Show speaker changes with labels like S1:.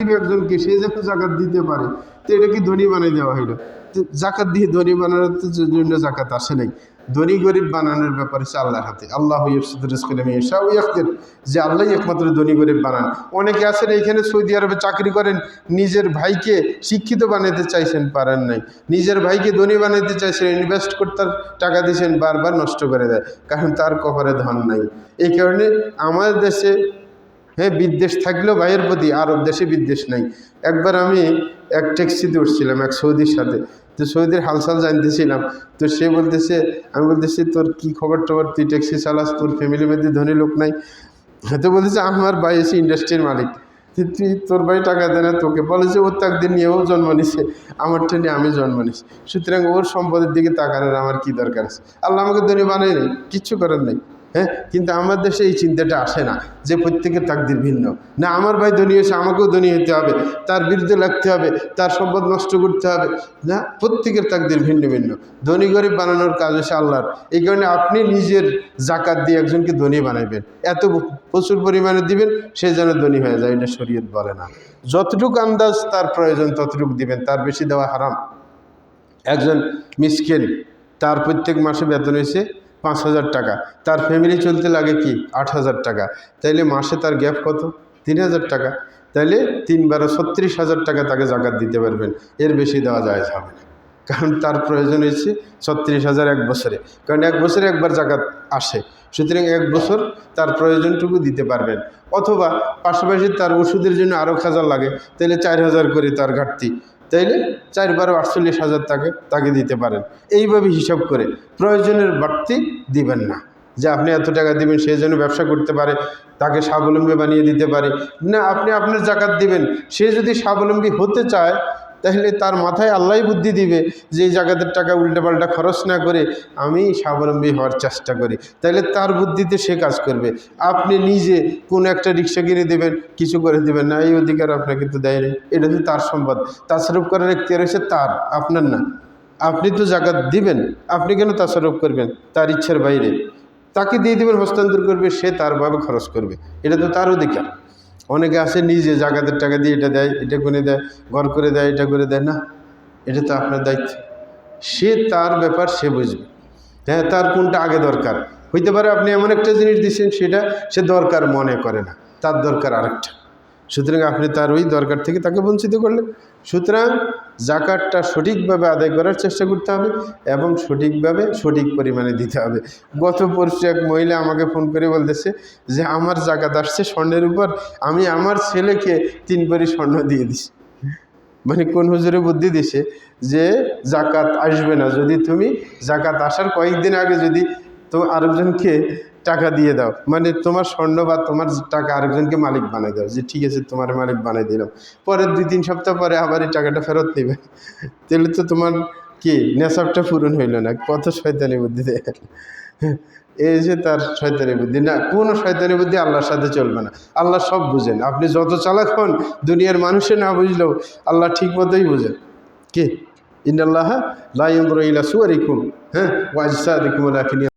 S1: একজনকে সে যখন জাকাত দিতে পারে, তো এটা কি ধনী বানিয়ে দেওয়া হইল জাকাত দিয়ে ধনী বানানোর জন্য জাকাত আসে নাই। ধনী গরিব বানানোর ব্যাপারে হচ্ছে আল্লাহর হাতে। আল্লাহ ইয়াকদের। যে আল্লাহ একমাত্র ধনী গরিব বানান। অনেকে আছেন, এইখানে সৌদি আরবে চাকরি করেন, নিজের ভাইকে শিক্ষিত বানাতে চাইছেন, পারেন নাই। নিজের ভাইকে ধনী বানাতে চাইছেন ইনভেস্ট করতে টাকা দিয়েছেন, বারবার নষ্ট করে দেয়। কারণ তার কপালে ধন নাই। এই কারণে আমাদের দেশে হ্যাঁ বিদ্বেষ থাকলেও ভাইয়ের প্রতি আরব দেশে বিদ্বেষ নাই। একবার আমি এক ট্যাক্সিতে উঠছিলাম এক সৌদির সাথে। তো সৌদির হালচাল জানতেছিলাম। তো সে বলতেছে, আমি বলতেছি, তোর কি খবর টবর তুই ট্যাক্সি চালাস, তোর ফ্যামিলির মধ্যে ধনী লোক নাই? তো বলতেছে, আমার ভাই এসে ইন্ডাস্ট্রির মালিক। তুই তোর ভাই টাকা দেয় না তোকে। বলে যে ওর তো একদিন নিয়ে, ও জন্ম নিছে। আমার নিয়ে আমি জন্ম নিছি। সুতরাং ওর সম্পদের দিকে তাকানোর আমার কি দরকার আছে? আল্লাহ আমাকে ধনী বানাই নেই, কিচ্ছু করার নেই। হ্যাঁ? কিন্তু আমার দেশে এই চিন্তাটা আসে না যে প্রত্যেকের তাকদির ভিন্ন। না, আমার ভাই ধনী হয়েছে, আমাকেও ধনী হতে হবে, তার বিরুদ্ধে লাগতে হবে, তার সম্পদ নষ্ট করতে হবে। না, প্রত্যেকের তাকদির ভিন্ন ভিন্ন। ধনী গরিব বানানোর কাজ হচ্ছে আল্লাহর। এই কারণে আপনি নিজের জাকাত দিয়ে একজনকে ধনী বানাইবেন। এত প্রচুর পরিমাণে দিবেন, সে যেন ধনী হয়ে যায়, এটা শরীয়ত বলে না। যতটুকু আন্দাজ তার প্রয়োজন, ততটুকু দিবেন। তার বেশি দেওয়া হারাম। একজন মিসকিন, তার প্রত্যেক মাসে বেতন হয়েছে পাঁচ হাজার টাকা। তার ফ্যামিলি চলতে লাগে কি? আট হাজার টাকা। তাইলে মাসে তার গ্যাপ কত? তিন হাজার টাকা। তাইলে তিন বারো ছত্রিশ হাজার টাকা তাকে জাকাত দিতে পারবেন। এর বেশি দেওয়া যায় হবে না। কারণ তার প্রয়োজন হয়েছে ছত্রিশ হাজার এক বছরে। কারণ এক বছরে একবার জাকাত আসে। সুতরাং এক বছর তার প্রয়োজনটুকু দিতে পারবেন। অথবা পাশাপাশি তার ওষুধের জন্য আরও হাজার লাগে। তাহলে চার হাজার করে তার ঘাটতি তাইলে চার বারো আটচল্লিশ হাজার তাকে তাকে দিতে পারেন। এইভাবে হিসাব করে প্রয়োজনের বাড়তি দিবেন না। যে আপনি এত টাকা দিবেন, সে যেন ব্যবসা করতে পারে, তাকে স্বাবলম্বী বানিয়ে দিতে পারে। না, আপনি আপনার জাকাত দিবেন। সে যদি স্বাবলম্বী হতে চায় তাহলে তার মাথায় আল্লাহ বুদ্ধি দিবে যে এই জায়গাতের টাকা উল্টাপাল্টা খরচ না করে আমি স্বাবলম্বী হওয়ার চেষ্টা করি। তাহলে তার বুদ্ধিতে সে কাজ করবে। আপনি নিজে কোন একটা রিক্সা কিনে দেবেন, কিছু করে দেবেন না, এই অধিকার আপনাকে তো দেয় নেই। এটা তো তার সম্পদ। তাছারুপ করার একটি রয়েছে তার, আপনার না। আপনি তো জাকাত দিবেন, আপনি কেন তাছারুপ করবেন? তার ইচ্ছার বাইরে। তাকে দিয়ে দেবেন হস্তান্তর করবে, সে তারভাবে খরচ করবে। এটা তো তার অধিকার। অনেকে আসে নিজে জাগাতের টাকা দিয়ে এটা দেয়, এটা করে দেয়, ঘর করে দেয়, এটা করে দেয়, না? এটা তো আপনার দায়িত্ব। সে তার ব্যাপার সে বুঝবে। হ্যাঁ তার কোনটা আগে দরকার? হইতে পারে আপনি এমন একটা জিনিস দিচ্ছেন সেটা সে দরকার মনে করে না। তার দরকার আরেকটা। সুতরাং আপনি তার ওই দরকার থেকে তাকে বঞ্চিত করলেন। সুতরাং জাকাতটা সঠিকভাবে আদায় করার চেষ্টা করতে হবে এবং সঠিকভাবে সঠিক পরিমাণে দিতে হবে। গত পরশু এক মহিলা আমাকে ফোন করে বলতেছে যে, আমার জাকাত আসছে স্বর্ণের উপর, আমি আমার ছেলেকে তিন ভরি স্বর্ণ দিয়ে দিছি। মানে কোন হুজুরে বুদ্ধি দিছে যে, জাকাত আসবে না। যদি তুমি জাকাত আসার কয়েকদিন আগে যদি তো আরেকজনকে টাকা দিয়ে দাও। মানে তোমার স্বর্ণ বা তোমার টাকা আরেকজনকে মালিক বানিয়ে দাও, যে ঠিক আছে তোমার মালিক বানিয়ে দিলাম। পরের দুই তিন সপ্তাহ পরে আবার এই টাকাটা ফেরত নেবে। তাহলে তো তোমার কি নেশাবটা পূরণ হইল না? কত শয়তানি বুদ্ধি দেয়। এই যে তার শয়তানি বুদ্ধি। না, কোনো শয়তানি বুদ্ধি আল্লাহর সাথে চলবে না। আল্লাহ সব বুঝেন। আপনি যত চালাক হন, দুনিয়ার মানুষে না বুঝলেও আল্লাহ ঠিক মতোই বুঝেন। কি? ইন্দাল্লাহ লাইন্দ্র ইলা সুয়ারিকুম। হ্যাঁ? ওয়াজসা রিকুম